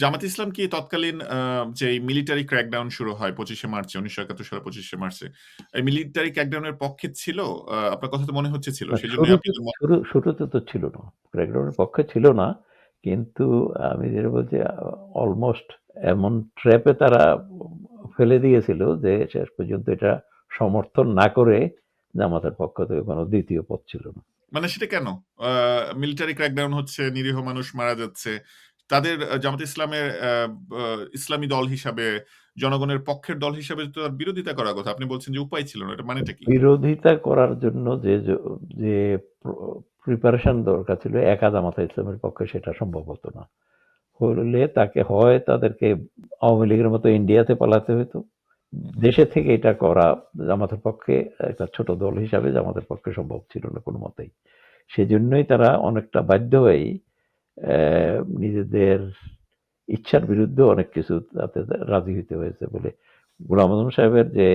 জামাত ইসলাম কি তৎকালীন যে মিলিটারি ক্র্যাকডাউন শুরু হয় পঁচিশে মার্চে ১৯৭১ সালের ২৫ শে মার্চে। এই মিলিটারি ক্র্যাকডাউন এর পক্ষে ছিল? আপনার কথা তো মনে হচ্ছে ছিল। না সেজন্যই শুরুতে তো ছিল না। ক্র্যাকডাউন এর পক্ষে ছিল না। কিন্তু আমি যেটা বলছি অলমোস্ট এমন ট্র্যাপে তারা ফেলে দিয়েছিল যে শেষ পর্যন্ত এটা সমর্থন না করে জামাতের পক্ষ থেকে কোন দ্বিতীয় পথ ছিল না। মানে সেটা কেন? মিলিটারি ক্র্যাকডাউন হচ্ছে, নিরীহ মানুষ মারা যাচ্ছে। তাদের জামাত ইসলামের ইসলামী দল হিসাবে, জনগণের পক্ষের দল হিসাবে তার বিরোধিতা করার কথা। আপনি বলছেন যে উপায় ছিল না। এটা মানেটা কি? বিরোধিতা করার জন্য যে যে প্রিপারেশন দরকার ছিল একা জামাতে ইসলামের পক্ষে সেটা সম্ভব হতো না। হলে তাকে হয় তাদেরকে আওয়ামী লীগের মতো ইন্ডিয়াতে পালাতে হতো দেশে থেকে এটা করা জামাতের পক্ষে একটা ছোট দল হিসাবে জামাতের পক্ষে সম্ভব ছিল না কোনো মতেই সেজন্যই তারা অনেকটা বাধ্য হয়েই নিজেদের ইচ্ছার বিরুদ্ধে অনেক কিছু তাতে রাজি হইতে হয়েছে বলে গোলাম আজম সাহেবের যে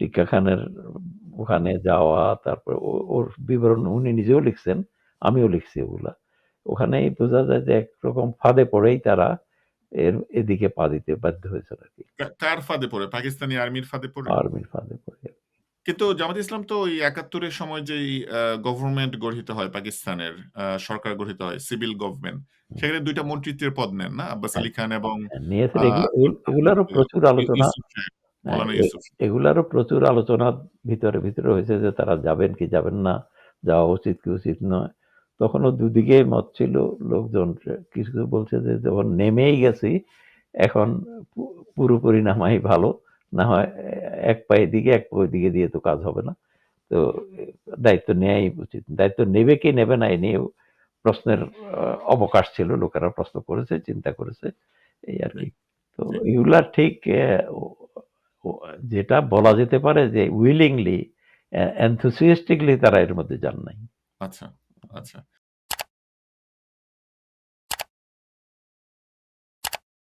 টিক্কা খানের ওখানে যাওয়া, তারপর ওর বিবরণ উনি নিজেও লিখছেন, আমিও লিখছি ওগুলা। ওখানেই বোঝা যায় যে একরকম ফাঁদে পড়েই তারা এর এদিকে পা দিতে বাধ্য হয়েছে আরকি। কা কার ফাঁদে পড়ে? পাকিস্তানি আর্মির ফাঁদে পড়ে? আর্মির ফাঁদে পড়ে। কিন্তু জামাত ইসলাম তো ওই একাত্তরের সময় যেই আ গভর্নমেন্ট গঠিত হয় পাকিস্তানের, সরকার গঠিত হয়, সিভিল গভর্নমেন্ট। সেখানে ২ টা মন্ত্রিত্বের পদ নেন না? আব্বাস হ্যাঁ, আলী খান এবং হ্যাঁ এগুলারও প্রচুর আলোচনা হ্যাঁ। এগুলারও প্রচুর আলোচনা ভিতরে, ভিতরে হয়েছে যে তারা যাবেন কি যাবেন না, যাওয়া উচিত কি উচিত নয়। তখনও দুদিকেই মত ছিল। লোকজন কিছু, কিছু বলছে যে যখন নেমেই গেছি এখন পুরোপুরি নামাই ভালো। না হয় এক পা এদিকে এক পা ওইদিকে দিয়ে তো কাজ হবে না। তো দায়িত্ব নেয়াই উচিত। দায়িত্ব নেবে কি নেবে না এ নিয়েও প্রশ্নের অবকাশ ছিল। লোকেরা প্রশ্ন করেছে, চিন্তা করেছে। এই আর কি তো এগুলা ঠিক যেটা বলা যেতে পারে যে উইলিংলি enthusiastically তারা এর মধ্যে যান নাই। আচ্ছা, আচ্ছা।